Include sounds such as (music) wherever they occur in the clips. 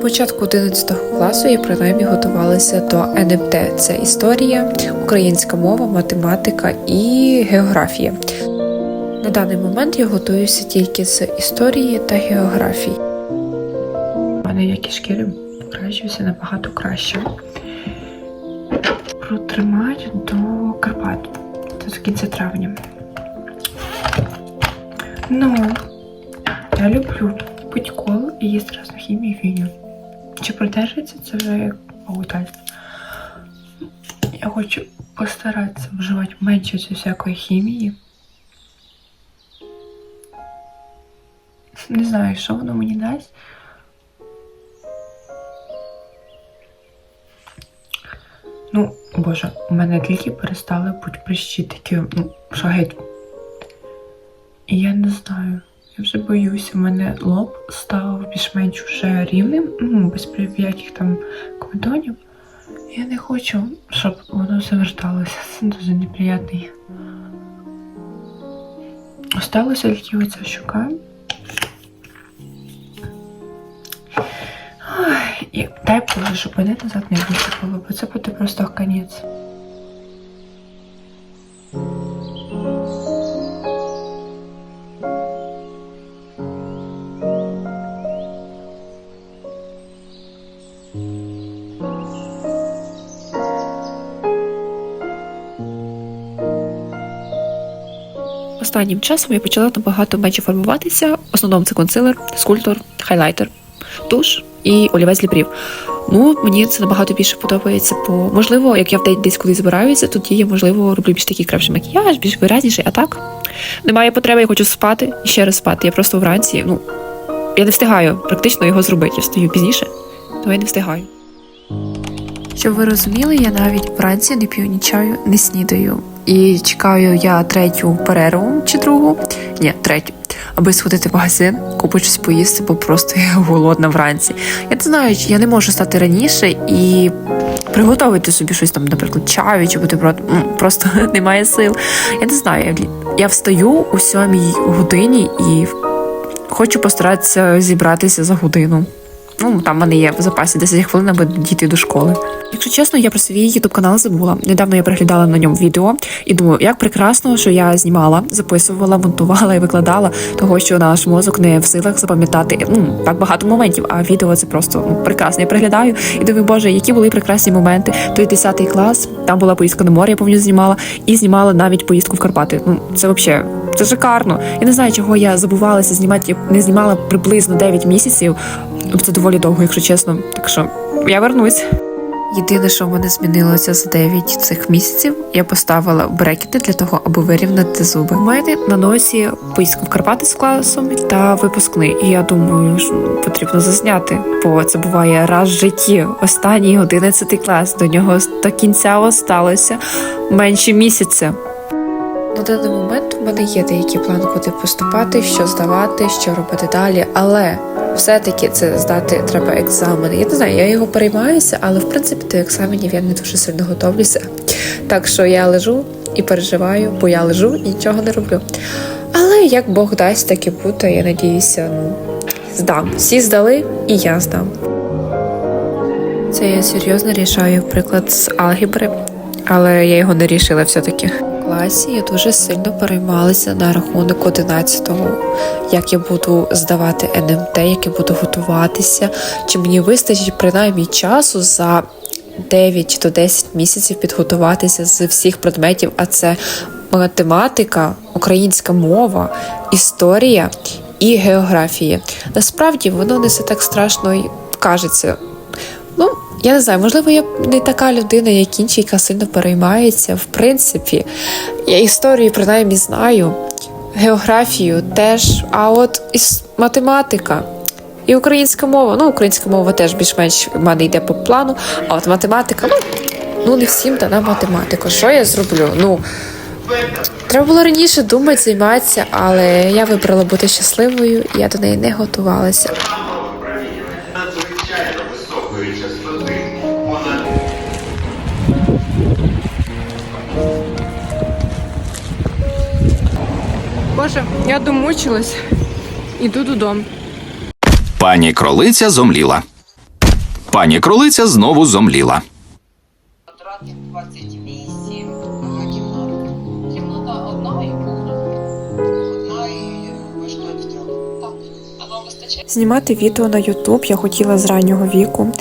Початку 11 класу я принаймні готувалася до НМТ. Це історія, українська мова, математика і географія. На даний момент я готуюся тільки з історії та географії. У мене як і шкіри покращився набагато краще. Протримаю до Карпат. Це з кінця травня. Ну, я люблю пить колу і разну хімію і фігню. Чи продержиться це вже як погуталь. Я хочу постаратися вживати менше цієї всякої хімії. Не знаю, що воно мені дасть. Ну, боже, у мене тільки перестали бути прищі такі, ну, що. І я не знаю. Я вже боюся, у мене лоб став більш-менш вже рівним, ну, без яких там комедонів. Я не хочу, щоб воно заверталося. Це дуже неприятний. Осталося тільки оця щука. Ой, і дай Боже, щоб мене назад не висипало, бо це буде просто конець. Останнім часом я почала набагато менше фарбуватися. В основному це консилер, скульптор, хайлайтер, туш і олівець для брів. Ну, мені це набагато більше подобається, бо можливо, як я в день десь коли збираюся, тоді я можливо роблю більш такий крепший макіяж, більш виразніший, а так немає потреби, я хочу спати і ще раз спати. Я просто вранці, ну я не встигаю практично його зробити. Я встаю пізніше, то я не встигаю. Щоб ви розуміли, я навіть вранці не п'ю ні чаю, не снідаю. І чекаю я третю перерву чи другу, ні, третю, аби сходити в магазин, купити щось поїсти, бо просто я голодна вранці. Я не знаю, я не можу стати раніше і приготувати собі щось там, наприклад, чаю чи бутерброд. Просто (laughs) немає сил. Я не знаю. Я встаю у сьомій годині і хочу постаратися зібратися за годину. Ну, там в мене є в запасі 10 хвилин, аби дійти до школи. Якщо чесно, я про свій ютуб канал забула. Недавно я переглядала на ньому відео і думаю, як прекрасно, що я знімала, записувала, монтувала і викладала того, що наш мозок не в силах запам'ятати ну так багато моментів. А відео це просто ну, прекрасно. Я переглядаю і думаю, боже, які були прекрасні моменти. Той 10 клас, там була поїздка на море, я пам'ятаю, знімала, і знімала навіть поїздку в Карпати. Ну це взагалі це шикарно. Я не знаю, чого я забувалася знімати. Не знімала приблизно 9 місяців. Це доволі довго, якщо чесно. Так що я вернусь. Єдине, що в мене змінилося за 9 цих місяців, я поставила брекети для того, аби вирівняти зуби. У мене на носі поїздка в Карпати з класом та випускний. І я думаю, що потрібно зазняти, бо це буває раз в житті. Останній 11 клас. До нього до кінця осталося менше місяця. На даний момент в мене є деякі плани, куди поступати, що здавати, що робити далі, але все-таки це здати треба екзамен. Я не знаю, я його переймаюся, але в принципі до екзаменів я не дуже сильно готовлюся. Так що я лежу і переживаю, бо я лежу і нічого не роблю. Але як Бог дасть, так і буде, я надіюся, ну здам. Всі здали, і я здам. Це я серйозно рішаю приклад з алгебри, але я його не рішила все-таки. Класі я дуже сильно переймалася на рахунок 11-го, як я буду здавати НМТ, як я буду готуватися, чи мені вистачить принаймні часу за 9 до 10 місяців підготуватися з всіх предметів, а це математика, українська мова, історія і географія. Насправді воно не все так страшно і кажеться. Ну, я не знаю, можливо, я не така людина, як інші, яка сильно переймається. В принципі, я історію принаймні знаю, географію теж, а от математика. І українська мова, ну українська мова теж більш-менш в мене йде по плану, а от математика, ну, ну не всім дана математика. Що я зроблю? Ну треба було раніше думати, займатися, але я вибрала бути щасливою, і я до неї не готувалася. Боже, я домучилась. Іду додому. Пані кролиця зомліла. Пані кролиця знову зомліла. квадратів 28 кімнат. Кімната одна і кухня. Одна і ви трьох. Так. А вам вистачає? Знімати відео на Ютуб я хотіла з раннього віку.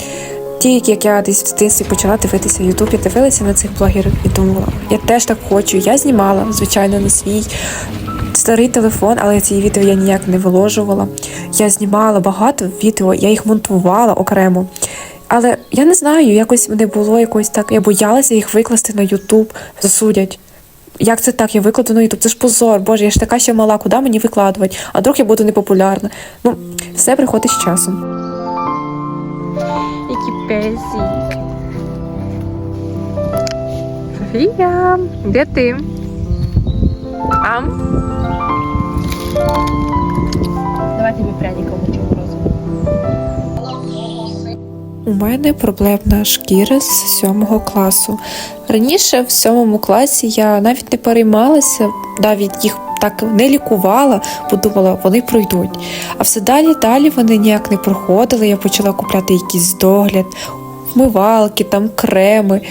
Тільки як я десь в дитинстві почала дивитися Ютуб, я дивилася на цих блогерів і думала, я теж так хочу. Я знімала, звичайно, на свій старий телефон, але ці відео я ніяк не виложувала. Я знімала багато відео, я їх монтувала окремо. Але я не знаю, якось не було якось так. Я боялася їх викласти на Ютуб, засудять. Як це так? Я викладу на Ютуб? Це ж позор, боже, я ж така ще мала, куди мені викладувати? А вдруг я буду непопулярна. Ну, все приходить з часом. Які песі. Софія, де ти? Ам? Давай тобі пряника хочу розуму. У мене проблемна шкіра з сьомого класу. Раніше в сьомому класі я навіть не переймалася, навіть їх так не лікувала, бо думала, вони пройдуть. А все далі далі вони ніяк не проходили. Я почала купляти якийсь догляд, вмивалки, там креми.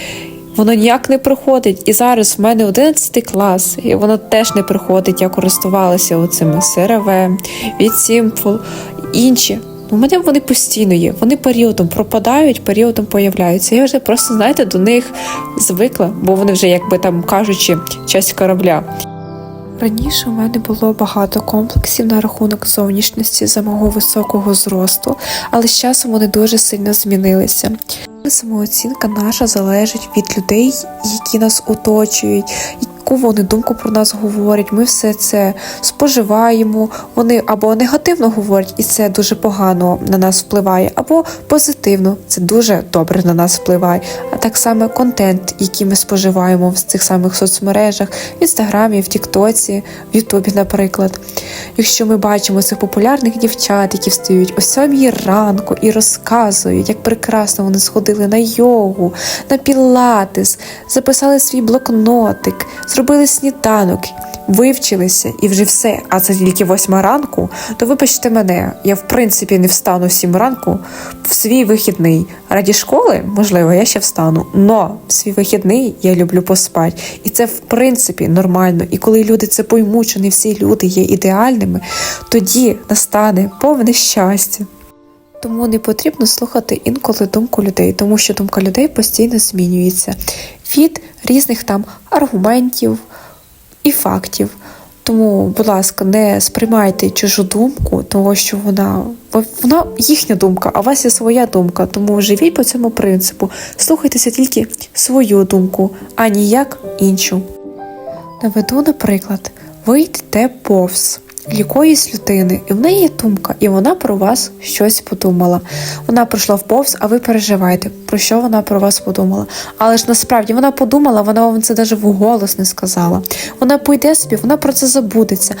Воно ніяк не проходить. І зараз в мене 11 клас, і воно теж не проходить. Я користувалася оцими CRV, від Simple, інші. У мене вони постійно є. Вони періодом пропадають, періодом появляються. Я вже просто, знаєте, до них звикла, бо вони вже, якби там кажучи, часть корабля. Раніше у мене було багато комплексів на рахунок зовнішності за мого високого зросту, але з часом вони дуже сильно змінилися. Самооцінка наша залежить від людей, які нас оточують, яку вони думку про нас говорять. Ми все це споживаємо. Вони або негативно говорять, і це дуже погано на нас впливає, або позитивно, це дуже добре на нас впливає. А так само контент, який ми споживаємо в цих самих соцмережах, в інстаграмі, в Тіктоці, в Ютубі, наприклад. Якщо ми бачимо цих популярних дівчат, які встають о сьомій ранку і розказують, як прекрасно вони сходили на йогу, на пілатес, записали свій блокнотик, зробили сніданок, вивчилися і вже все. А це тільки восьма ранку, то вибачте мене, я в принципі не встану сім ранку в свій вихідний. Раді школи, можливо, я ще встану. Но в свій вихідний я люблю поспати. І це в принципі нормально. І коли люди це поймуть, що не всі люди є ідеальними, тоді настане повне щастя. Тому не потрібно слухати інколи думку людей, тому що думка людей постійно змінюється від різних там аргументів і фактів. Тому, будь ласка, не сприймайте чужу думку, того що вона, вона їхня думка, а у вас є своя думка. Тому живіть по цьому принципу, слухайтеся тільки свою думку, а ніяк іншу. Наведу, наприклад, ви йдете повз якоїсь людини, і в неї є думка, і вона про вас щось подумала. Вона пройшла вповз, а ви переживаєте, про що вона про вас подумала. Але ж насправді вона подумала, вона вам це навіть вголос не сказала. Вона пойде собі, вона про це забудеться.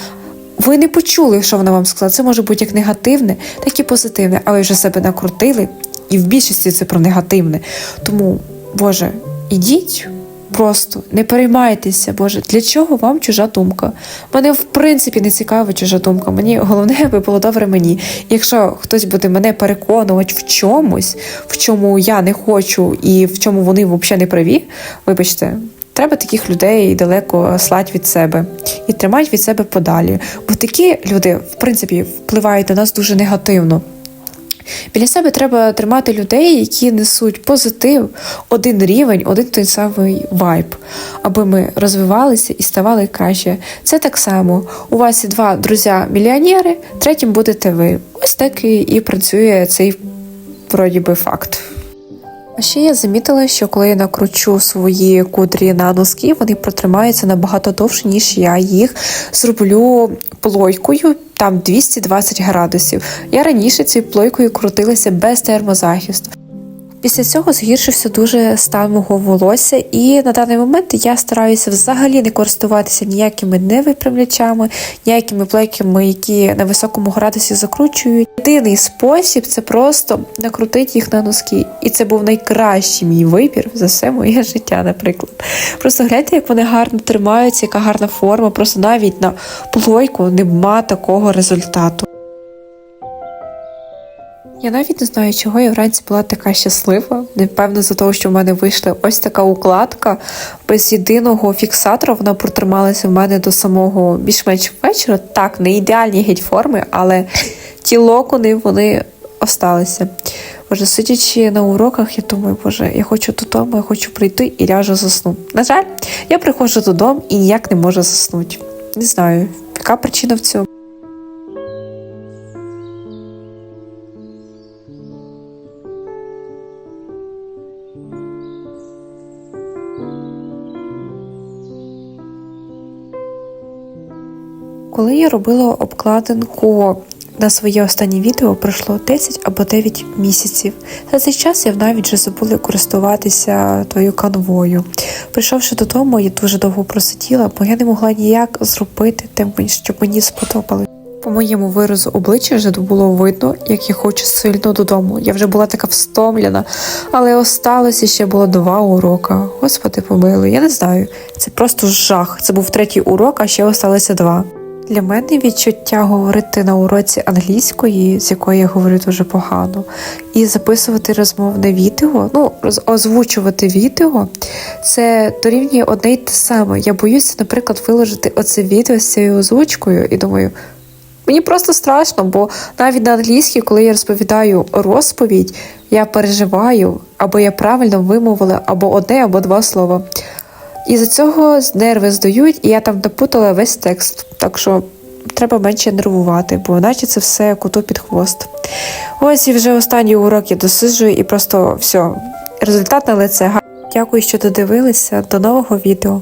Ви не почули, що вона вам сказала. Це може бути як негативне, так і позитивне, а ви вже себе накрутили, і в більшості це про негативне. Тому, Боже, ідіть. Просто не переймайтеся, Боже, для чого вам чужа думка? Мене в принципі не цікава чужа думка. Мені головне, (laughs) аби було добре мені. Якщо хтось буде мене переконувати в чомусь, в чому я не хочу і в чому вони взагалі не праві, вибачте. Треба таких людей далеко слати від себе і тримати від себе подалі. Бо такі люди, в принципі, впливають на нас дуже негативно. Біля себе треба тримати людей, які несуть позитив, один рівень, один той самий вайб, аби ми розвивалися і ставали краще. Це так само. У вас є два друзі-мільйонери, третім будете ви. Ось так і, працює цей вроді би факт. А ще я замітила, що коли я накручу свої кудрі на носки, вони протримаються набагато довше, ніж я їх зроблю плойкою там 220 градусів. Я раніше цією плойкою крутилася без термозахисту. Після цього згіршився дуже стан мого волосся, і на даний момент я стараюся взагалі не користуватися ніякими невипрямлячами, ніякими плейками, які на високому градусі закручують. Єдиний спосіб це просто накрутити їх на носки. І це був найкращий мій вибір за все моє життя, наприклад. Просто гляньте, як вони гарно тримаються, яка гарна форма. Просто навіть на плойку нема такого результату. Я навіть не знаю, чого я вранці була така щаслива. Напевно, за того, що в мене вийшла ось така укладка без єдиного фіксатора. Вона протрималася в мене до самого більш-менш вечора. Так, не ідеальні геть форми, але ті локони вони осталися. Боже, сидячи на уроках, я думаю, боже, я хочу додому, я хочу прийти і ляжу засну. На жаль, я приходжу додому і ніяк не можу заснути. Не знаю, яка причина в цьому. Коли я робила обкладинку на своє останнє відео, пройшло 10 або 9 місяців. За цей час я навіть вже забула користуватися тою канвою. Прийшовши додому, я дуже довго просиділа, бо я не могла ніяк зробити те, щоб мені сподобалось. По моєму виразу обличчя вже було видно, як я хочу сильно додому. Я вже була така встомлена, але осталося ще було два урока. Господи, помилуй, я не знаю. Це просто жах. Це був третій урок, а ще осталося два. Для мене відчуття говорити на уроці англійської, з якої я говорю дуже погано, і записувати розмовне відео, ну озвучувати відео, це дорівнює одне й те саме. Я боюся, наприклад, виложити оце відео з цією озвучкою і думаю. Мені просто страшно, бо навіть на англійській, коли я розповідаю розповідь, я переживаю, або я правильно вимовила або одне, або два слова. І за цього нерви здають, і я там допутала весь текст. Так що треба менше нервувати, бо наче це все коту під хвост. Ось і вже останній урок я досиджую і просто все. Результат на лице. Дякую, що додивилися. До нового відео.